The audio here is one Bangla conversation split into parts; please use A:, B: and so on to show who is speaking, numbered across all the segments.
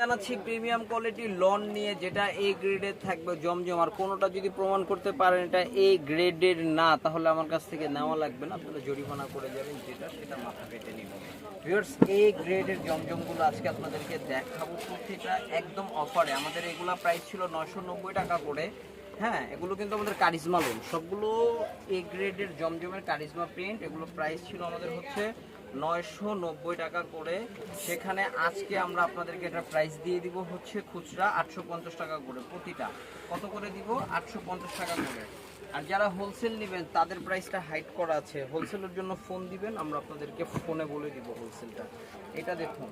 A: জানাচ্ছি প্রিমিয়াম কোয়ালিটি লন নিয়ে যেটা এ গ্রেডের থাকবে জমজম, আর কোনোটা যদি প্রমাণ করতে পারেন এটা এ গ্রেডের না, তাহলে আমার কাছ থেকে নেওয়া লাগবে না আপনারা জরিমানা করে যাবেন, যেটা সেটা মাথা পেটে নিব। ভিউয়ার্স এ গ্রেডের জমজমগুলো আজকে আপনাদেরকে দেখাবো। প্রতিটা একদম অফারে আমাদের এগুলা প্রাইস ছিল নশো টাকা করে। হ্যাঁ এগুলো কিন্তু আমাদের কারিজমা লোন সবগুলো এ গ্রেডের জমজমের কারিজমা প্রিন্ট এগুলো প্রাইস ছিল আমাদের হচ্ছে নয়শো নব্বই টাকা করে। সেখানে আজকে আমরা আপনাদেরকে এটা প্রাইস দিয়ে দিব হচ্ছে খুচরা আটশো পঞ্চাশ টাকা করে, প্রতিটা। কত করে দিব? আটশো পঞ্চাশ টাকা করে। আর যারা হোলসেল নেবেন, তাদের প্রাইসটা হাইট করা আছে। হোলসেলের জন্য ফোন দিবেন, আমরা আপনাদেরকে ফোনে বলে দিব হোলসেলটা এটা দেখুন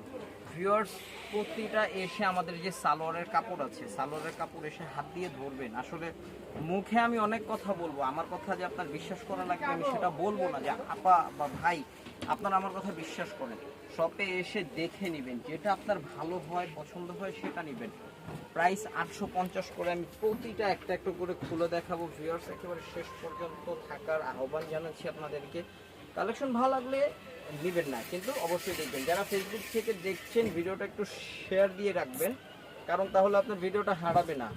A: ভিউয়ার্স প্রতিটা এসে আমাদের যে সালোয়ারের কাপড় আছে, সালোয়ারের কাপড় এসে হাত দিয়ে ধরবেন। আসলে মুখে আমি অনেক কথা বলব, আমার কথা যে আপনার বিশ্বাস করা লাগবে, আমি সেটা বলব না যে আপা বা ভাই, আপনারা আমার কথা বিশ্বাস করেন। শপে এসে দেখে নেবেন, যেটা আপনার ভালো হয়, পছন্দ হয়, সেটা নেবেন। প্রাইস আটশো পঞ্চাশ করে। আমি প্রতিটা একটা একটা করে খুলে দেখাবো। ভিউয়ার্স একেবারে শেষ পর্যন্ত থাকার আহ্বান জানাচ্ছি আপনাদেরকে। কালেকশন ভালো লাগলে নেবেন না, কিন্তু অবশ্যই দেখবেন। যারা ফেসবুক থেকে দেখছেন, ভিডিওটা একটু শেয়ার দিয়ে রাখবেন। কারণ তাহলে আপনার ভিডিওটা হারাবে না।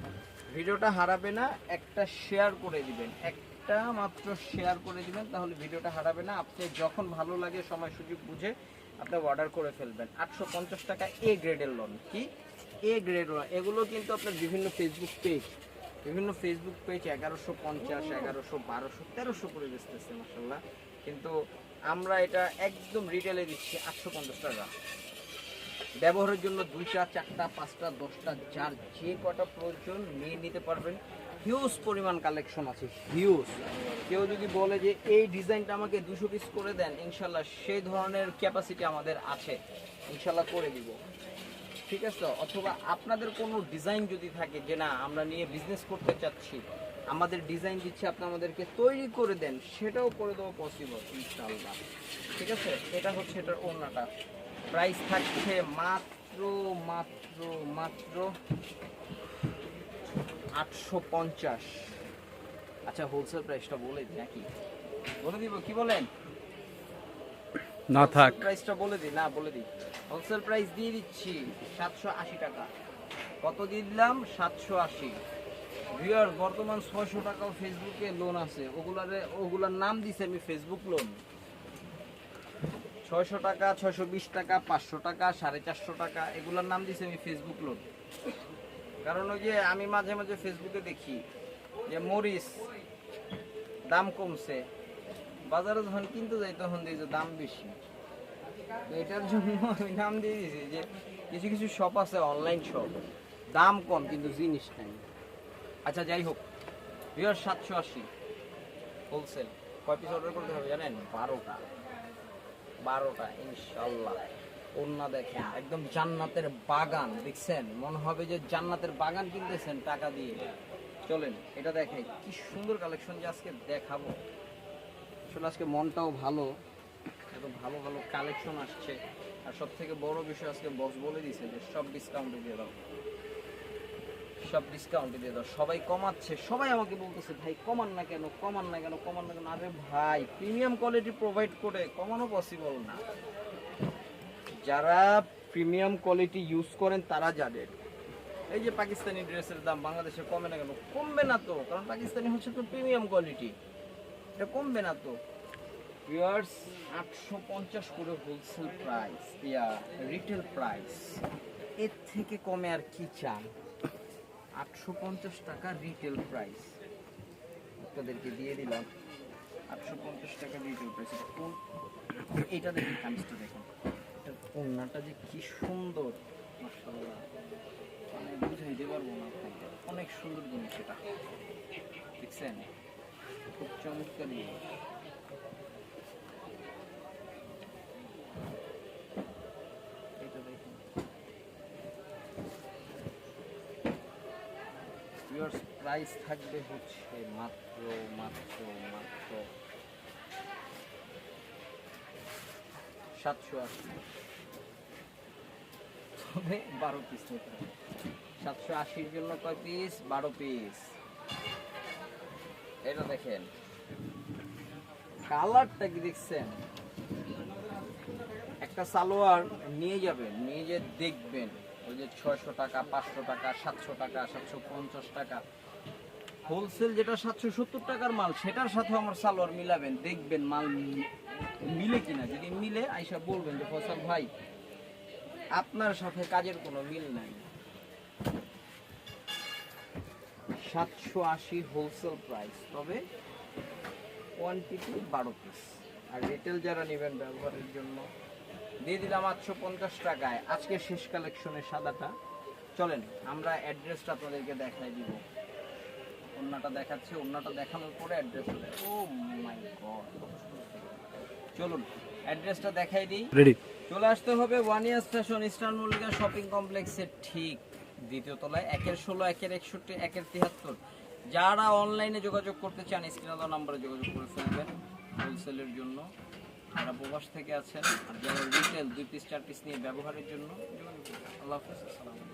A: ভিডিওটা হারাবে না, একটা শেয়ার করে দিবেন। একটা মাত্র শেয়ার করে দিবেন, তাহলে ভিডিওটা হারাবে না। আপনি যখন ভালো লাগে, সময় সুযোগ বুঝে আপনি অর্ডার করে ফেলবেন। আটশো পঞ্চাশ টাকা এ গ্রেডের লোন কি? এ গ্রেড এগুলো কিন্তু আপনার বিভিন্ন ফেসবুক পেজ বিভিন্ন ফেসবুক পেজ এগারোশো পঞ্চাশ, এগারোশো বারোশো, তেরোশো করে বেচতেছে মাসাল্লাহ কিন্তু আমরা এটা একদম রিটেলে দিচ্ছি আটশো পঞ্চাশ টাকা। ব্যবহারের জন্য দুইটা, চারটা, পাঁচটা, দশটা, যার যে কটা প্রয়োজন নিয়ে নিতে পারবেন। হিউজ পরিমাণ কালেকশন আছে হিউজ কেউ যদি বলে যে এই ডিজাইনটা আমাকে দুশো পিস করে দেন ইনশাল্লাহ সেই ধরনের ক্যাপাসিটি আমাদের আছে। ইনশাল্লাহ করে দিব। ঠিক আছে? অথবা আপনাদের কোনো ডিজাইন যদি থাকে যে না, আমরা নিয়ে বিজনেস করতে চাচ্ছি, আমাদের ডিজাইন দিচ্ছে, আপনি আমাদেরকে তৈরি করে দেন, সেটাও করে দেওয়া পসিবল ইনশাল্লাহ ঠিক আছে? এটা হচ্ছে এটার ওড়নাটা। প্রাইস থাকছে মাত্র মাত্র মাত্র আটশো পঞ্চাশ। আচ্ছা হোলসেল প্রাইসটা বলে নাকি? বলে দিব, কি বলেন?
B: না থাক।
A: প্রাইসটা বলে দিই, না, বলে দিই। হোলসেল প্রাইস দিয়ে দিচ্ছি সাতশো আশি টাকা। কত দিয়ে দিলাম? সাতশো আশি। ভিউয়ার বর্তমান ছয়শো টাকাও ফেসবুকে লোন আছে। ওগুলারে, ওগুলার নাম দিছে আমি ফেসবুক লোন ছয়শো টাকা, ছয়শো বিশ টাকা, পাঁচশো টাকা, সাড়ে চারশো টাকা, এগুলার নাম দিছে আমি ফেসবুক লোন কারণ ওই যে আমি মাঝে মাঝে ফেসবুকে দেখি যে মরিচ দাম কমছে। বাজারে যখন কিনতে যাই, তখন দেখি দাম বেশি। এটার জন্য আমি নাম দিয়ে দিয়েছি যে কিছু কিছু শপ আছে অনলাইন শপ দাম কম, কিন্তু জিনিস নাই। আচ্ছা যাই হোক। বিয়ার সাতশো আশি। হোলসেল কয় পিস অর্ডার করতে হবে জানেন? বারোটা। বারোটা ইনশাল্লাহ ওন্না দেখেন, একদম জান্নাতের বাগান, দেখছেন? মনে হবে যে জান্নাতের বাগান কিনতেছেন টাকা দিয়ে। চলেন, এটা দেখাই কি সুন্দর কালেকশন যে আজকে দেখাবো। আসলে আজকে মনটাও ভালো, এত ভালো ভালো কালেকশন আসছে। আর সব থেকে বড় বিষয় আজকে বস বলে দিছে যে সব ডিসকাউন্টে দিয়ে দাও। সব ডিসকাউন্টে দিয়ে দাও। সবাই কমাচ্ছে, সবাই আমাকে বলতেছে, ভাই, কমান না কেন? কমান না কেন? কমান না কেন? আরে ভাই প্রিমিয়াম কোয়ালিটি প্রোভাইড করে কমানো পসিবল না। যারা প্রিমিয়াম কোয়ালিটি ইউজ করেন, তারা জানেন এই যে পাকিস্তানি ড্রেসের দাম বাংলাদেশে কমে না কেন? কমবে না তো, কারণ পাকিস্তানি হচ্ছে তো প্রিমিয়াম কোয়ালিটি এটা কমবে না তো। ভিউয়ার্স আটশো পঞ্চাশ করে হোলসেল প্রাইস ইয়া রিটেল প্রাইস এর থেকে কমে আর কি চান আটশো পঞ্চাশ টাকা রিটেল প্রাইস আপনাদেরকে দিয়ে দিলাম। আটশো পঞ্চাশ টাকা রিটেল প্রাইস এটা এটা দেখুন কামিজটা দেখুন। এটার ওড়নাটা যে কি সুন্দর। মাশাআল্লাহ। মানে বুঝাইতে পারব না অনেক সুন্দর জিনিস এটা। দেখছেন? খুব প্রাইস থাকবে হচ্ছে মাত্র মাত্র মাত্র সাতশো আশি। তবে বারো পিস নিতে সাতশো আশির জন্য কয় পিস বারো পিস এটা দেখেন। কালারটা কি দেখছেন? একটা সালোয়ার নিয়ে যাবেন, নিয়ে যে দেখবেন। ওই যে ছয়শো টাকা, পাঁচশো টাকা, সাতশো টাকা, সাতশো পঞ্চাশ টাকা। হোলসেল যেটা সাতশো সত্তর টাকার মাল, সেটার সাথে আমার সালোয়ার মিলাবেন, দেখবেন মাল মিলে কিনা। যদি মিলে, আইসা বলবেন যে ফসল ভাই, আপনার সাথে কাজের কোনো মিল নাই। সাতশো আশি হোলসেল প্রাইস তবে কোয়ান্টিটি বারো পিস আর রিটেল যারা নেবেন ব্যবহারের জন্য দিয়ে দিলাম আটশো পঞ্চাশ টাকায়। আজকে শেষ কালেকশনের সাদাটা। চলেন আমরা অ্যাড্রেসটা আপনাদেরকে দেখাই দিব। অন্যটা দেখাচ্ছে অন্যটা দেখানোর পরে অ্যাড্রেস ও মাই গড চলুন অ্যাড্রেসটা দেখাই দিই।
B: রেডি
A: চলে আসতে হবে one year station eastern Mallika shopping কমপ্লেক্সের ঠিক দ্বিতীয় তলায়, একের ষোলো, একের একষট্টি, একের তিয়াত্তর যারা অনলাইনে যোগাযোগ করতে চান স্ক্রিনে নাম্বারে যোগাযোগ করে ফেলবেন হোলসেলের জন্য। যারা প্রবাস থেকে আছেন, আর যারা রিটেল দুই পিস চার পিস নিয়ে ব্যবহারের জন্য, আল্লাহ হাফিজ, আসসালামু